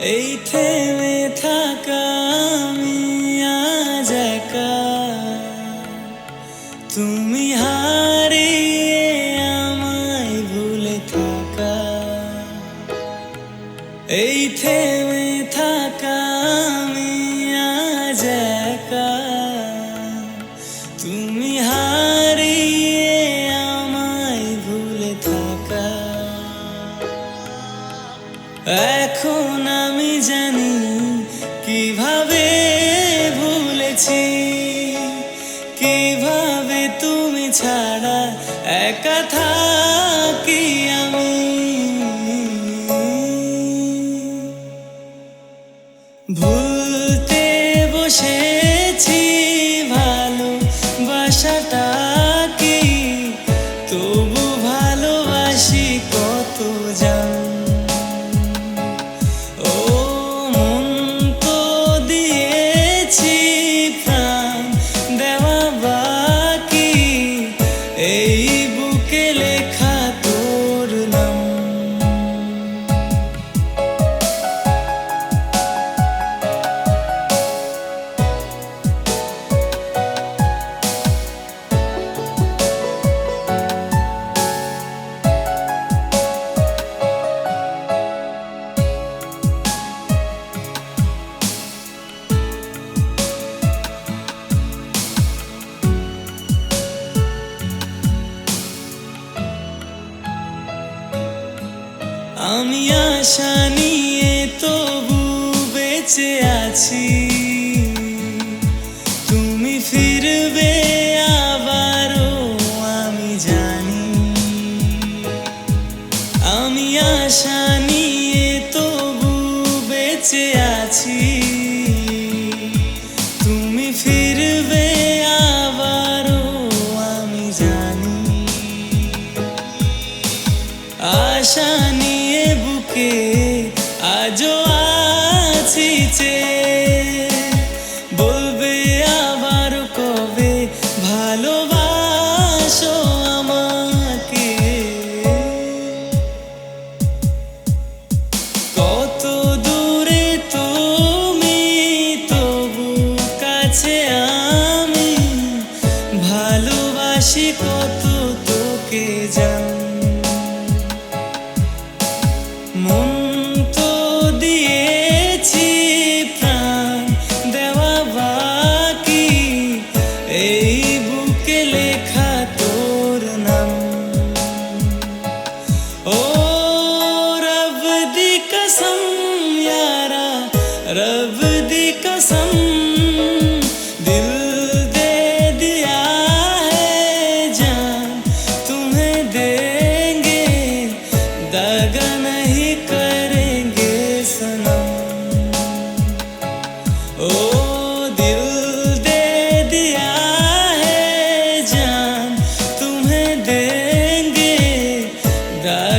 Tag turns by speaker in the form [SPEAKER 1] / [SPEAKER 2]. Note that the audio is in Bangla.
[SPEAKER 1] এই থেমে থাকা আমি আজ একা। তুমি হারিয়ে আমায় ভুলে থাকা। এই থেমে এখন আমি জানি কীভাবে ভুলেছি, কীভাবে তুমি ছাড়া একা থাকি আমি। ভুলতে বসেছি ভালো বাসাটা আমি আশা নিয়ে তবু বেঁচে আছি। তুমি ফিরবে আবারও, আমি জানি। আমি আশা নিয়ে তবু বেঁচে আছি। তুমি ফিরবে আবারও, আমি জানি। আশা নিয়ে বুকে আজও আছি চে বলবে আবার কবে ভালোবাসো আমাকে? কত দূরে তুমি তবু কাছে আমি ভালোবাসি কত তোকে জান कसम दिल दे दिया है जान। तुम्हें देंगे, दगा नहीं करेंगे सनम। ओ दिल दे दिया है जान। तुम्हें देंगे, दगा